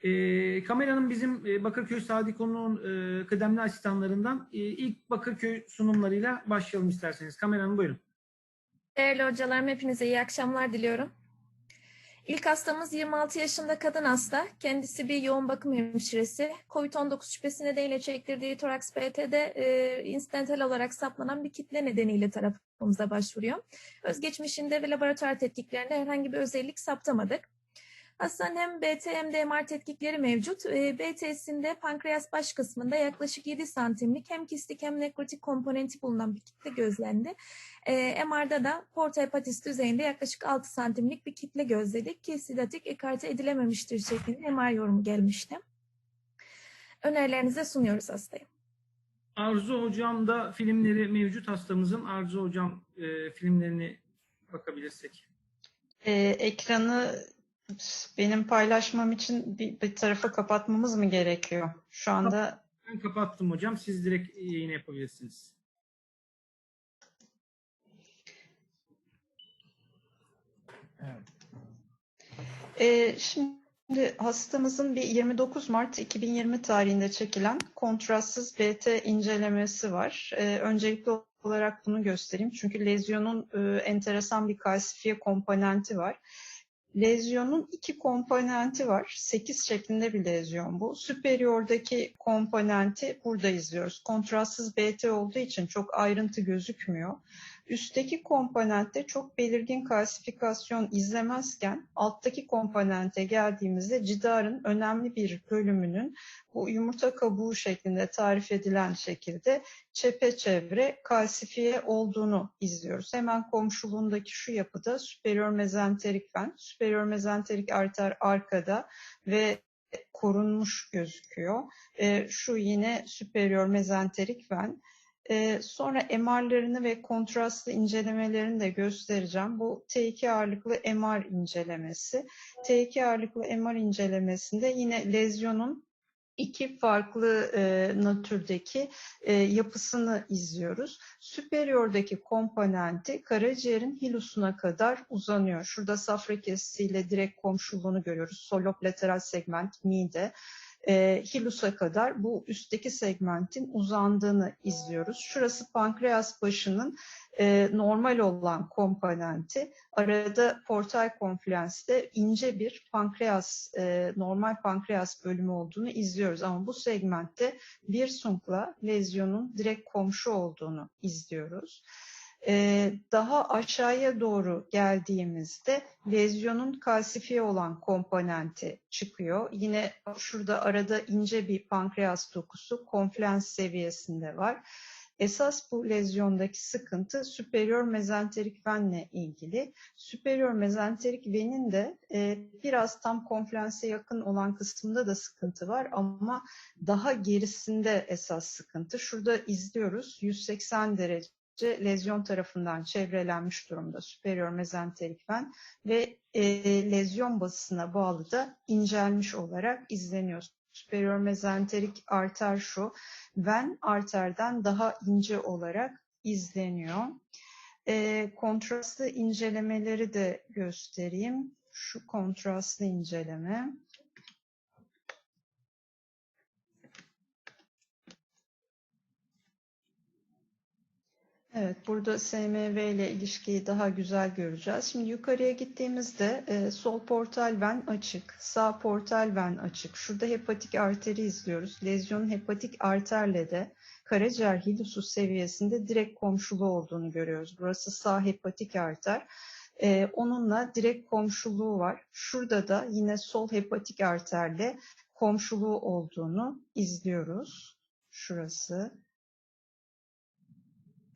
E, kameranın bizim e, Bakırköy Sadikonu'nun e, kıdemli asistanlarından e, ilk Bakırköy sunumlarıyla başlayalım isterseniz. Kameranın buyurun. Değerli hocalarım hepinize iyi akşamlar diliyorum. İlk hastamız 26 yaşında kadın hasta. Kendisi bir yoğun bakım hemşiresi. COVID-19 şüphesi nedeniyle çektirdiği toraks PT'de e, instantal olarak saplanan bir kitle nedeniyle tarafımıza başvuruyor. Özgeçmişinde ve laboratuvar tetkiklerinde herhangi bir özellik saptamadık. Hastanın hem BT hem de MR tetkikleri mevcut. E, BT'sinde pankreas baş kısmında yaklaşık 7 santimlik hem kistik hem nekrotik komponenti bulunan bir kitle gözlendi. E, MR'da da porta hepatis düzeyinde yaklaşık 6 santimlik bir kitle gözledik ki sidatik ekarte edilememiştir şeklinde MR yorumu gelmişti. Önerilerinize sunuyoruz hastayı. Arzu Hocam da filmleri mevcut hastamızın. Arzu Hocam e, filmlerini bakabilirsek. Ee, ekranı benim paylaşmam için bir, bir tarafa kapatmamız mı gerekiyor? Şu anda Ben kapattım hocam. Siz direkt yayın yapabilirsiniz. Ee, şimdi hastamızın bir 29 Mart 2020 tarihinde çekilen kontrastsız BT incelemesi var. Ee, öncelikli olarak bunu göstereyim çünkü lezyonun e, enteresan bir kalsifiye komponenti var. Lezyonun iki komponenti var. 8 şeklinde bir lezyon bu. Superiordaki komponenti burada izliyoruz. Kontrastsız BT olduğu için çok ayrıntı gözükmüyor. Üstteki komponentte çok belirgin kalsifikasyon izlemezken alttaki komponente geldiğimizde cidarın önemli bir bölümünün bu yumurta kabuğu şeklinde tarif edilen şekilde çepeçevre kalsifiye olduğunu izliyoruz. Hemen komşuluğundaki şu yapıda superior mezenterik ven, superior mezenterik arter arkada ve korunmuş gözüküyor. E, şu yine superior mezenterik ven. Ee, sonra MR'larını ve kontrastlı incelemelerini de göstereceğim. Bu T2 ağırlıklı MR incelemesi. T2 ağırlıklı MR incelemesinde yine lezyonun iki farklı e, natürdeki e, yapısını izliyoruz. Superiordaki komponenti karaciğerin hilusuna kadar uzanıyor. Şurada safra kesisiyle direkt komşuluğunu görüyoruz. Solop lateral segment, mide e, hilusa kadar bu üstteki segmentin uzandığını izliyoruz. Şurası pankreas başının e, normal olan komponenti. Arada portal konfluenste ince bir pankreas, e, normal pankreas bölümü olduğunu izliyoruz. Ama bu segmentte bir sunkla lezyonun direkt komşu olduğunu izliyoruz. Ee, daha aşağıya doğru geldiğimizde lezyonun kalsifiye olan komponenti çıkıyor. Yine şurada arada ince bir pankreas dokusu konflens seviyesinde var. Esas bu lezyondaki sıkıntı superior mezenterik venle ilgili. Superior mezenterik venin de e, biraz tam konflense yakın olan kısmında da sıkıntı var ama daha gerisinde esas sıkıntı. Şurada izliyoruz 180 derece lezyon tarafından çevrelenmiş durumda superior mezenterik ven ve e, lezyon basısına bağlı da incelmiş olarak izleniyor. Superior mezenterik arter şu, ven arterden daha ince olarak izleniyor. E, kontrastlı incelemeleri de göstereyim. Şu kontrastlı inceleme. Evet, burada SMV ile ilişkiyi daha güzel göreceğiz. Şimdi yukarıya gittiğimizde e, sol portal ven açık, sağ portal ven açık. Şurada hepatik arteri izliyoruz. Lezyonun hepatik arterle de karaciğer hilusus seviyesinde direkt komşuluğu olduğunu görüyoruz. Burası sağ hepatik arter. E, onunla direkt komşuluğu var. Şurada da yine sol hepatik arterle komşuluğu olduğunu izliyoruz. Şurası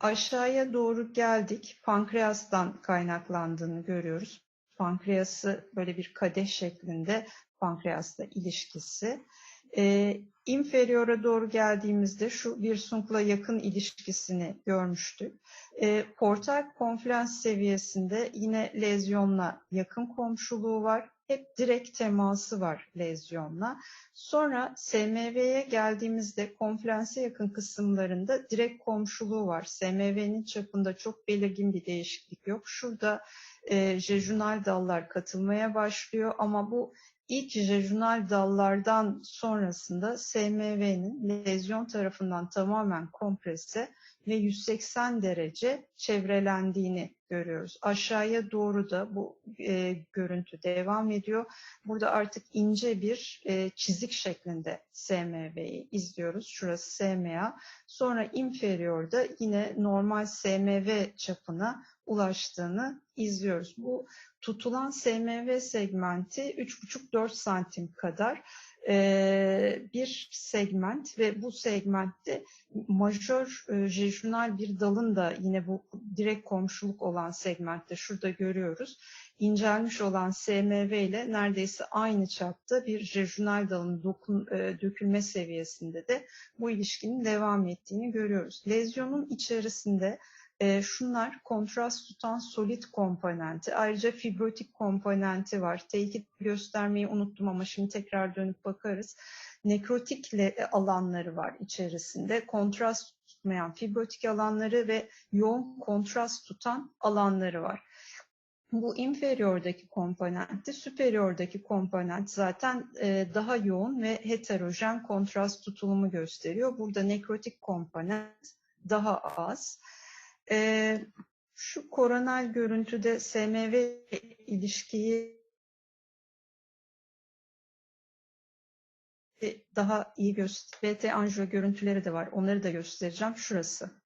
aşağıya doğru geldik. Pankreastan kaynaklandığını görüyoruz. Pankreası böyle bir kadeh şeklinde pankreasla ilişkisi. E, inferiora doğru geldiğimizde şu bir sunkla yakın ilişkisini görmüştük. E, portal konflans seviyesinde yine lezyonla yakın komşuluğu var hep direkt teması var lezyonla. Sonra SMV'ye geldiğimizde konfluense yakın kısımlarında direkt komşuluğu var. SMV'nin çapında çok belirgin bir değişiklik yok. Şurada e, jejunal dallar katılmaya başlıyor ama bu ilk jejunal dallardan sonrasında SMV'nin lezyon tarafından tamamen komprese ve 180 derece çevrelendiğini görüyoruz. Aşağıya doğru da bu e, görüntü devam ediyor. Burada artık ince bir e, çizik şeklinde SMV'yi izliyoruz. Şurası SMA. Sonra inferiorda yine normal SMV çapına ulaştığını izliyoruz. Bu tutulan SMV segmenti 3,5-4 santim kadar bir segment ve bu segmentte majör e, jejunal bir dalın da yine bu direkt komşuluk olan segmentte şurada görüyoruz. İncelmiş olan SMV ile neredeyse aynı çapta bir jejunal dalın dokun, dökülme seviyesinde de bu ilişkinin devam ettiğini görüyoruz. Lezyonun içerisinde e, şunlar kontrast tutan solit komponenti. Ayrıca fibrotik komponenti var. T2 göstermeyi unuttum ama şimdi tekrar dönüp bakarız. Nekrotik alanları var içerisinde. Kontrast tutmayan fibrotik alanları ve yoğun kontrast tutan alanları var. Bu inferiordaki komponenti, superiordaki komponent zaten e, daha yoğun ve heterojen kontrast tutulumu gösteriyor. Burada nekrotik komponent daha az. E, şu koronal görüntüde SMV ilişkiyi daha iyi göster. BT anjiyo görüntüleri de var. Onları da göstereceğim. Şurası.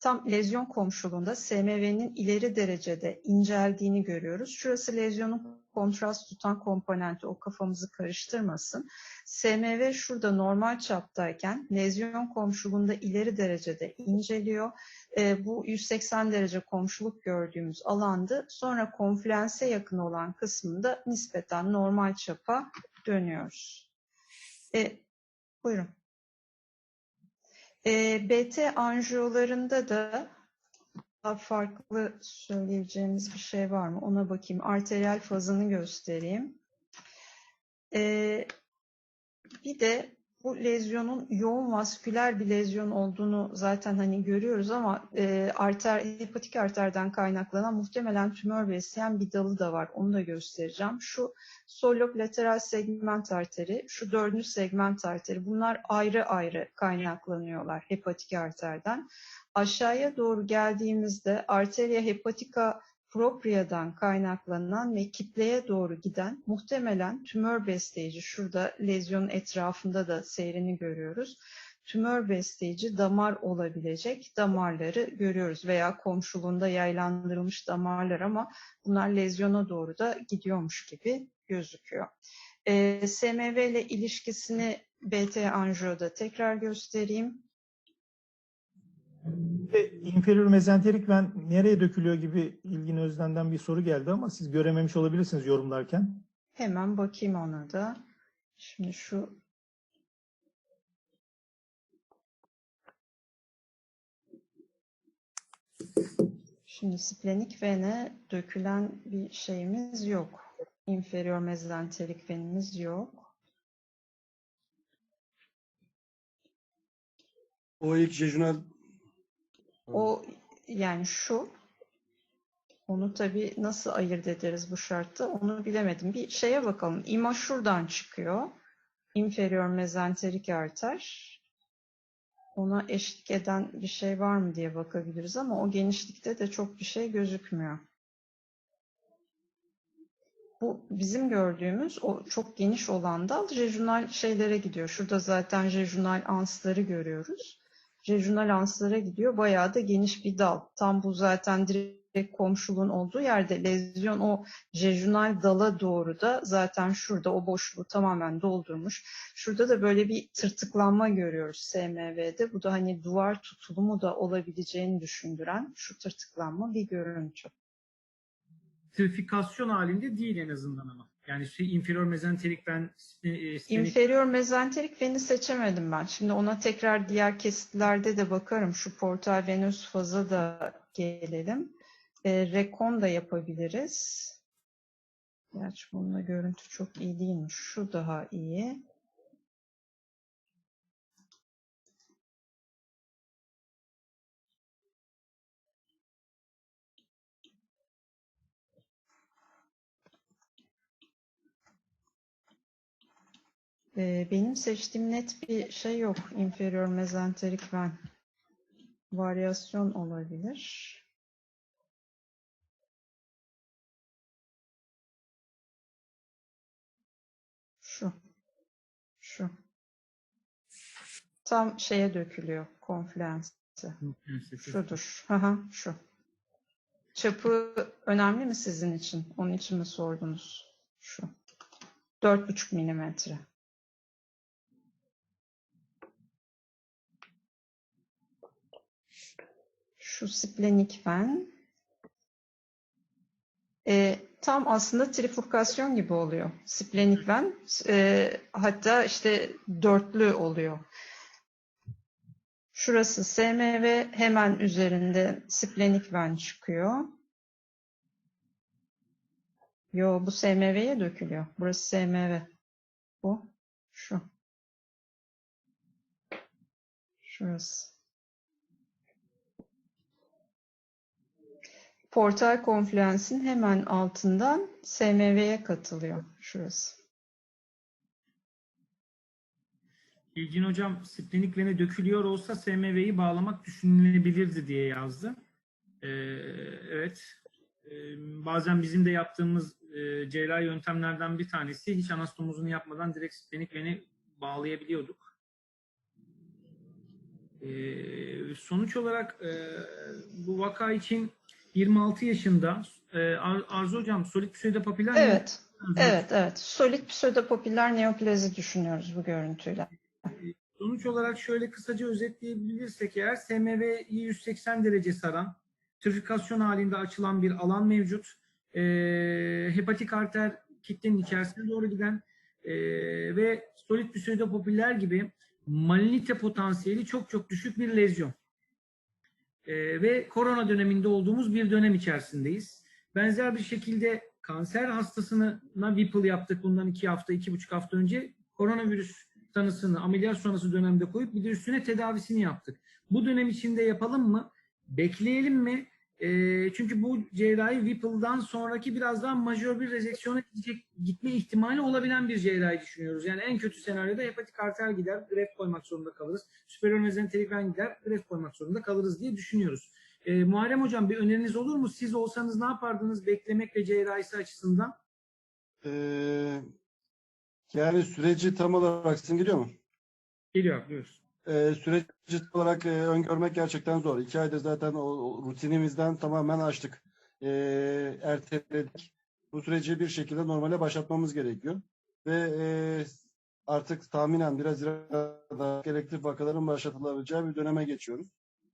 Tam lezyon komşuluğunda SMV'nin ileri derecede inceldiğini görüyoruz. Şurası lezyonun kontrast tutan komponenti. O kafamızı karıştırmasın. SMV şurada normal çaptayken lezyon komşuluğunda ileri derecede inceliyor. E, bu 180 derece komşuluk gördüğümüz alandı. Sonra konfluense yakın olan kısmında nispeten normal çapa dönüyoruz. E, buyurun. E, BT anjiyolarında da daha farklı söyleyeceğimiz bir şey var mı? Ona bakayım. Arteriyel fazını göstereyim. E, bir de bu lezyonun yoğun vasküler bir lezyon olduğunu zaten hani görüyoruz ama e, arter, hepatik arterden kaynaklanan muhtemelen tümör besleyen bir dalı da var. Onu da göstereceğim. Şu sol lob lateral segment arteri, şu dördüncü segment arteri bunlar ayrı ayrı kaynaklanıyorlar hepatik arterden. Aşağıya doğru geldiğimizde arteria hepatica propria'dan kaynaklanan ve kitleye doğru giden muhtemelen tümör besleyici, şurada lezyonun etrafında da seyrini görüyoruz. Tümör besleyici damar olabilecek damarları görüyoruz veya komşuluğunda yaylandırılmış damarlar ama bunlar lezyona doğru da gidiyormuş gibi gözüküyor. E, SMV ile ilişkisini BT anjiyoda tekrar göstereyim. İnferior mezenterik ven nereye dökülüyor gibi İlgin Özden'den bir soru geldi ama siz görememiş olabilirsiniz yorumlarken. Hemen bakayım ona da. Şimdi şu Şimdi splenik vene dökülen bir şeyimiz yok. Inferior mezenterik venimiz yok. O ilk jejunal O yani şu onu tabii nasıl ayırt ederiz bu şartta onu bilemedim. Bir şeye bakalım. İma şuradan çıkıyor. Inferior mezenterik arter. Ona eşlik eden bir şey var mı diye bakabiliriz ama o genişlikte de çok bir şey gözükmüyor. Bu bizim gördüğümüz o çok geniş olan dal jejunal şeylere gidiyor. Şurada zaten jejunal ansları görüyoruz. Jejunal anslara gidiyor. Bayağı da geniş bir dal. Tam bu zaten direkt komşuluğun olduğu yerde lezyon o jejunal dala doğru da zaten şurada o boşluğu tamamen doldurmuş. Şurada da böyle bir tırtıklanma görüyoruz SMV'de. Bu da hani duvar tutulumu da olabileceğini düşündüren şu tırtıklanma bir görüntü. Trifikasyon halinde değil en azından ama. Yani inferior mezenterik ben e, splenic- Inferior mezenterik veni seçemedim ben. Şimdi ona tekrar diğer kesitlerde de bakarım. Şu portal venöz faza da gelelim. E, rekon da yapabiliriz. Gerçi bununla görüntü çok iyi değilmiş. Şu daha iyi. Benim seçtiğim net bir şey yok. Inferior mezenterik ven. Varyasyon olabilir. Şu. Şu. Tam şeye dökülüyor konfluensi. Şudur. Haha, şu. Çapı önemli mi sizin için? Onun için mi sordunuz? Şu. 4,5 milimetre. Şu splenik fen. E, tam aslında trifurkasyon gibi oluyor. Splenik ven. E, hatta işte dörtlü oluyor. Şurası SMV hemen üzerinde splenik ven çıkıyor. Yo bu SMV'ye dökülüyor. Burası SMV. Bu. Şu. Şurası. Portal konfluensin hemen altından SMV'ye katılıyor. Şurası. İlgin hocam splenik vene dökülüyor olsa SMV'yi bağlamak düşünülebilirdi diye yazdı. Ee, evet. Ee, bazen bizim de yaptığımız e, cerrahi yöntemlerden bir tanesi hiç anastomozunu yapmadan direkt splenik veni bağlayabiliyorduk. Ee, sonuç olarak e, bu vaka için 26 yaşında e, Ar- Arzu hocam solid pseudopapiller mi? Evet. Evet, evet. Solid pseudopapiller neoplazi düşünüyoruz bu görüntüyle. Sonuç olarak şöyle kısaca özetleyebilirsek eğer SMV'yi 180 derece saran, trifurkasyon halinde açılan bir alan mevcut. Ee, hepatik arter kitlenin içerisine doğru giden ee, ve solid pseudopapiller gibi malinite potansiyeli çok çok düşük bir lezyon. Ee, ve korona döneminde olduğumuz bir dönem içerisindeyiz. Benzer bir şekilde kanser hastasına Whipple yaptık bundan iki hafta, iki buçuk hafta önce. Koronavirüs tanısını ameliyat sonrası dönemde koyup bir de üstüne tedavisini yaptık. Bu dönem içinde yapalım mı? Bekleyelim mi? Ee, çünkü bu cerrahi Whipple'dan sonraki biraz daha majör bir rezeksiyona gidecek, gitme ihtimali olabilen bir cerrahi düşünüyoruz. Yani en kötü senaryoda hepatik arter gider, greft koymak zorunda kalırız. Superior mezenterik ven gider, greft koymak zorunda kalırız diye düşünüyoruz. Ee, Muharrem Hocam bir öneriniz olur mu? Siz olsanız ne yapardınız beklemek ve cerrahisi açısından? Ee, yani süreci tam olarak sizin geliyor mu? Geliyor, buyuruz. Ee, süreci olarak e, öngörmek gerçekten zor. İki ayda zaten o, o rutinimizden tamamen açtık. Ee, erteledik. Bu süreci bir şekilde normale başlatmamız gerekiyor. Ve e, artık tahminen biraz ileride elektif vakaların başlatılabileceği bir döneme geçiyoruz.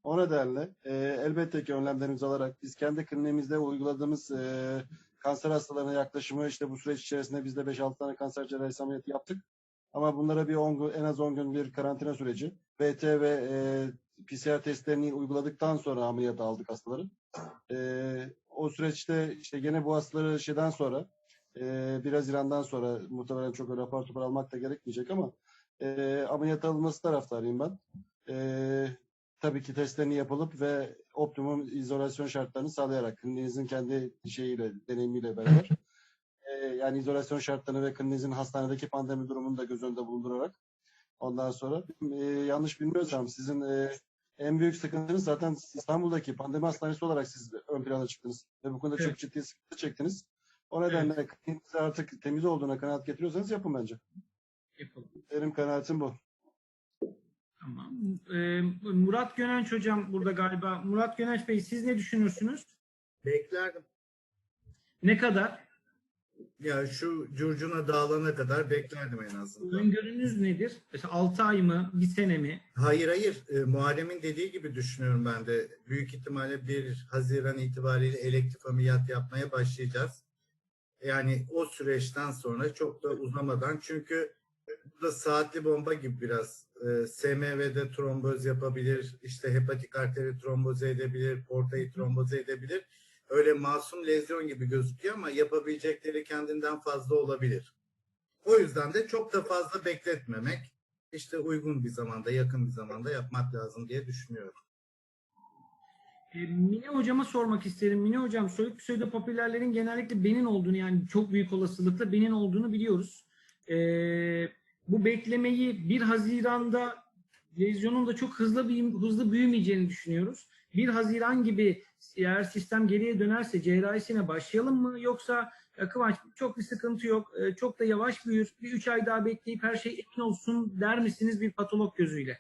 O nedenle e, elbette ki önlemlerimizi alarak biz kendi kliniğimizde uyguladığımız e, kanser hastalarına yaklaşımı işte bu süreç içerisinde biz de 5-6 tane kanser cerrahisi ameliyatı yaptık. Ama bunlara bir 10 gün, en az 10 gün bir karantina süreci. BT ve e, PCR testlerini uyguladıktan sonra ameliyat aldık hastaları. E, o süreçte işte gene bu hastaları şeyden sonra e, biraz İran'dan sonra muhtemelen çok öyle apar topar almak da gerekmeyecek ama e, ameliyat alınması taraftarıyım ben. E, tabii ki testlerini yapılıp ve optimum izolasyon şartlarını sağlayarak kliniğinizin kendi şeyiyle, deneyimiyle beraber e, yani izolasyon şartlarını ve kliniğinizin hastanedeki pandemi durumunu da göz önünde bulundurarak ondan sonra e, yanlış bilmiyorsam sizin e, en büyük sıkıntınız zaten İstanbul'daki pandemi hastanesi olarak siz ön plana çıktınız ve bu konuda çok Evet. ciddi sıkıntı çektiniz. O nedenle kliniğiniz artık temiz olduğuna kanaat getiriyorsanız yapın bence. Yapalım. Benim kanaatim bu. Tamam. Ee, Murat Gönenç hocam burada galiba. Murat Gönenç Bey siz ne düşünürsünüz? Beklerdim. Ne kadar? Ya şu curcuna dağılana kadar beklerdim en azından. Öngörünüz nedir? Mesela 6 ay mı? Bir sene mi? Hayır hayır. E, Muharrem'in dediği gibi düşünüyorum ben de. Büyük ihtimalle 1 Haziran itibariyle elektif ameliyat yapmaya başlayacağız. Yani o süreçten sonra çok da uzamadan çünkü bu da saatli bomba gibi biraz. E, SMV'de tromboz yapabilir, işte hepatik arteri tromboze edebilir, portayı tromboze edebilir. Öyle masum lezyon gibi gözüküyor ama yapabilecekleri kendinden fazla olabilir. O yüzden de çok da fazla bekletmemek, işte uygun bir zamanda, yakın bir zamanda yapmak lazım diye düşünüyorum. Ee, Mine hocama sormak isterim. Mine hocam solid pseudopapillerlerin genellikle benin olduğunu yani çok büyük olasılıkla benin olduğunu biliyoruz. Ee, bu beklemeyi 1 Haziran'da lezyonun da çok hızlı bir hızlı büyümeyeceğini düşünüyoruz. 1 Haziran gibi eğer sistem geriye dönerse cerrahisine başlayalım mı yoksa ya Kıvanç çok bir sıkıntı yok. e, Çok da yavaş büyür. Bir üç ay daha bekleyip her şey emin olsun der misiniz bir patolog gözüyle?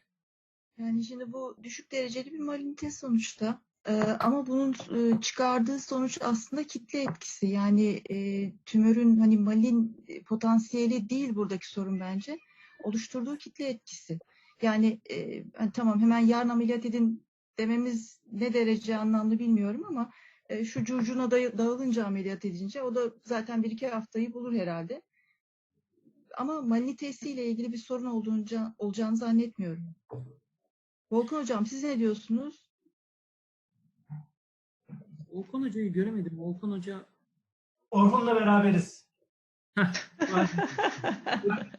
Yani şimdi bu düşük dereceli bir malinite sonuçta. Ee, ama bunun e, çıkardığı sonuç aslında kitle etkisi. Yani e, tümörün hani malin e, potansiyeli değil buradaki sorun bence. Oluşturduğu kitle etkisi. Yani e, hani tamam hemen yarın ameliyat edin dememiz ne derece anlamlı bilmiyorum ama e, şu curcuna da- dağılınca ameliyat edince o da zaten bir iki haftayı bulur herhalde. Ama malinitesiyle ilgili bir sorun olduğunca, olacağını zannetmiyorum. Volkan Hocam siz ne diyorsunuz? Volkan Hoca'yı göremedim. Volkan Hoca Orhun'la beraberiz.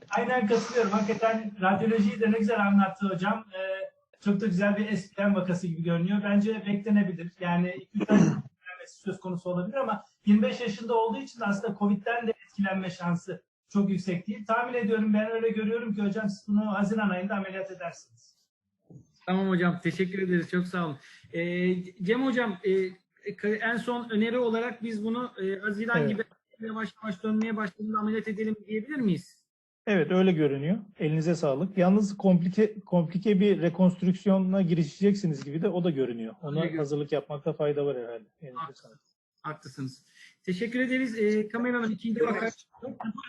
Aynen katılıyorum. Hakikaten radyolojiyi de ne güzel anlattı hocam. Ee, çok da güzel bir eskiden vakası gibi görünüyor. Bence beklenebilir. Yani 2-3 ay etkilenmesi söz konusu olabilir ama 25 yaşında olduğu için aslında Covid'den de etkilenme şansı çok yüksek değil. Tahmin ediyorum ben öyle görüyorum ki hocam siz bunu Haziran ayında ameliyat edersiniz. Tamam hocam teşekkür ederiz çok sağ olun. Ee, Cem hocam e, e, en son öneri olarak biz bunu e, Haziran Evet. gibi yavaş yavaş dönmeye başladığında ameliyat edelim diyebilir miyiz? Evet öyle görünüyor. Elinize sağlık. Yalnız komplike komplike bir rekonstrüksiyona girişeceksiniz gibi de o da görünüyor. Öyle. Ona hazırlık yapmakta fayda var herhalde. Elinize sağlık. Haklısınız. Teşekkür ederiz. E, kameraman ikinci bakar.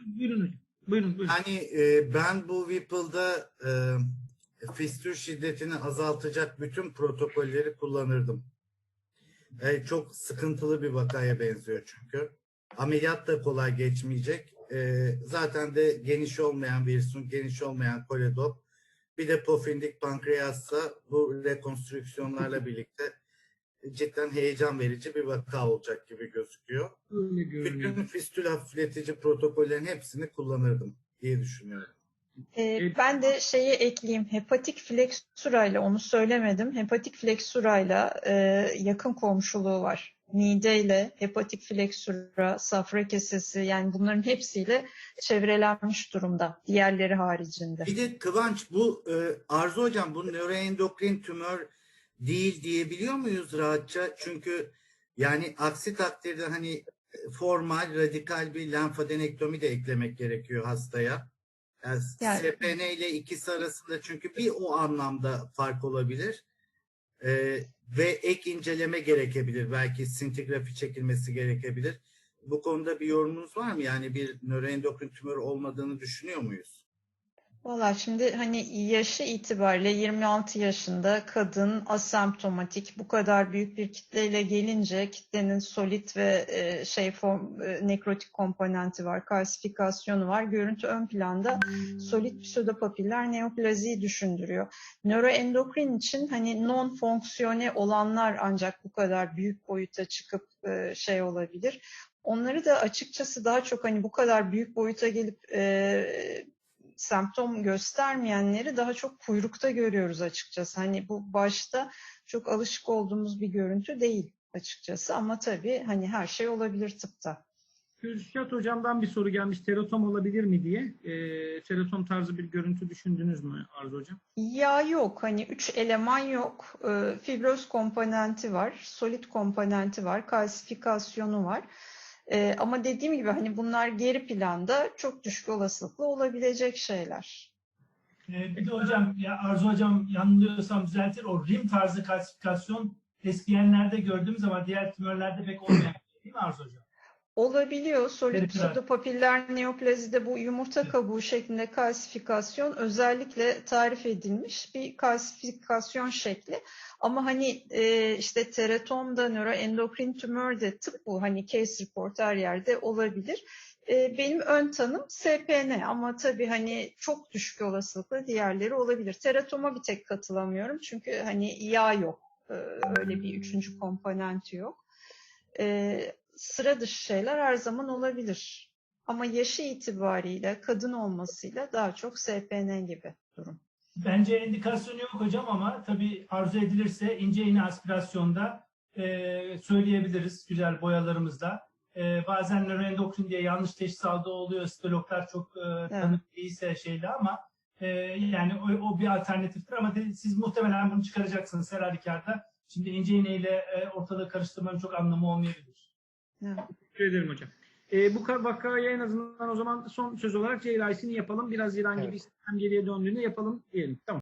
Buyurun hocam. Buyurun buyurun. Yani e, ben bu Whipple'da e, fistül şiddetini azaltacak bütün protokolleri kullanırdım. E, çok sıkıntılı bir vakaya benziyor çünkü. Ameliyat da kolay geçmeyecek. E, zaten de geniş olmayan virüsün, geniş olmayan koledop. Bir de pofindik pankreassa bu rekonstrüksiyonlarla birlikte cidden heyecan verici bir vaka olacak gibi gözüküyor. Öyle görünüyor. Bütün fistül hafifletici protokollerin hepsini kullanırdım diye düşünüyorum. Ee, Evet. ben de şeyi ekleyeyim. Hepatik flexurayla onu söylemedim. Hepatik flexurayla e, yakın komşuluğu var. Mideyle, hepatik flexura, safra kesesi yani bunların hepsiyle çevrelenmiş durumda. Diğerleri haricinde. Bir de Kıvanç bu e, Arzu hocam bu nöroendokrin tümör değil diyebiliyor muyuz rahatça? Çünkü yani aksi takdirde hani e, formal radikal bir lenfadenektomi de eklemek gerekiyor hastaya. Yani Yani- SPN ile ikisi arasında çünkü bir o anlamda fark olabilir. E, ve ek inceleme gerekebilir. Belki sintigrafi çekilmesi gerekebilir. Bu konuda bir yorumunuz var mı? Yani bir nöroendokrin tümörü olmadığını düşünüyor muyuz? Valla şimdi hani yaşı itibariyle 26 yaşında kadın asemptomatik bu kadar büyük bir kitleyle gelince kitlenin solit ve e, şey form e, nekrotik komponenti var, kalsifikasyonu var. Görüntü ön planda solit pseudopapiller neoplaziyi düşündürüyor. Nöroendokrin için hani non fonksiyone olanlar ancak bu kadar büyük boyuta çıkıp e, şey olabilir. Onları da açıkçası daha çok hani bu kadar büyük boyuta gelip e, semptom göstermeyenleri daha çok kuyrukta görüyoruz açıkçası. Hani bu başta çok alışık olduğumuz bir görüntü değil açıkçası ama tabii hani her şey olabilir tıpta. Kürşat hocamdan bir soru gelmiş. Teratom olabilir mi diye. E, teratom tarzı bir görüntü düşündünüz mü Arzu hocam? Ya yok hani üç eleman yok. Ee, fibroz komponenti var, solit komponenti var, kalsifikasyonu var. Ee, ama dediğim gibi hani bunlar geri planda çok düşük olasılıkla olabilecek şeyler. Ee, bir de hocam ya Arzu hocam yanılıyorsam düzeltir. O rim tarzı kalsifikasyon eskiyenlerde gördüğümüz zaman diğer tümörlerde pek olmayan şey değil mi Arzu hocam? Olabiliyor. Peripheral. pseudopapiller neoplazide bu yumurta kabuğu şeklinde kalsifikasyon özellikle tarif edilmiş bir kalsifikasyon şekli. Ama hani e, işte teratomda, nöroendokrin tümörde tıp bu. Hani case report her yerde olabilir. E, benim ön tanım SPN ama tabii hani çok düşük olasılıkla diğerleri olabilir. Teratoma bir tek katılamıyorum çünkü hani yağ yok. E, öyle bir üçüncü komponenti yok. E, sıra dışı şeyler her zaman olabilir. Ama yaşı itibariyle kadın olmasıyla daha çok SPN gibi durum. Bence indikasyonu yok hocam ama tabii arzu edilirse ince iğne aspirasyonda e, söyleyebiliriz güzel boyalarımızda. e, bazen nöroendokrin diye yanlış teşhis aldığı oluyor. Sitologlar çok e, tanık değilse şeyle ama e, yani o, o bir alternatiftir ama de- siz muhtemelen bunu çıkaracaksınız her halükarda. Şimdi ince iğneyle e, ortalığı karıştırmanın çok anlamı olmayabilir. Evet. Teşekkür ederim hocam. Ee, bu ka- vakaya en azından o zaman son söz olarak cerrahisini yapalım. Biraz İran Evet. gibi sistem geriye döndüğünde yapalım diyelim. Tamam.